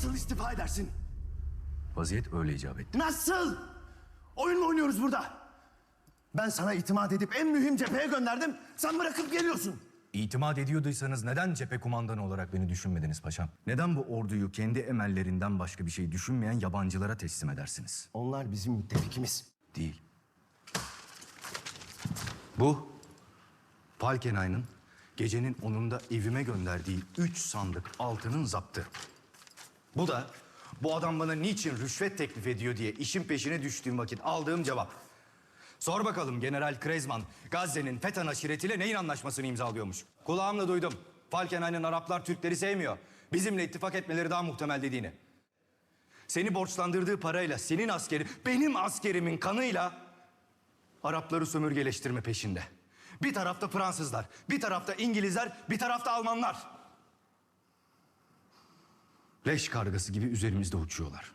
Nasıl istifa edersin? Vaziyet öyle icap etti. Nasıl? Oyun mu oynuyoruz burada? Ben sana itimat edip en mühim cepheye gönderdim. Sen bırakıp geliyorsun. İtimat ediyorduysanız neden cephe kumandanı olarak beni düşünmediniz paşam? Neden bu orduyu kendi emellerinden başka bir şey düşünmeyen yabancılara teslim edersiniz? Onlar bizim müttefikimiz. Değil. Bu Falkenhayn'ın gecenin onunda evime gönderdiği üç sandık altının zaptı. Bu da bu adam bana niçin rüşvet teklif ediyor diye işin peşine düştüğüm vakit aldığım cevap. Sor bakalım General Kreizman Gazze'nin FETÖ aşiretiyle neyin anlaşmasını imzalıyormuş? Kulağımla duydum. Falkenhayn'ın Araplar Türkleri sevmiyor. Bizimle ittifak etmeleri daha muhtemel dediğini. Seni borçlandırdığı parayla senin askeri, benim askerimin kanıyla Arapları sömürgeleştirme peşinde. Bir tarafta Fransızlar, bir tarafta İngilizler, bir tarafta Almanlar. Leş kargası gibi üzerimizde uçuyorlar.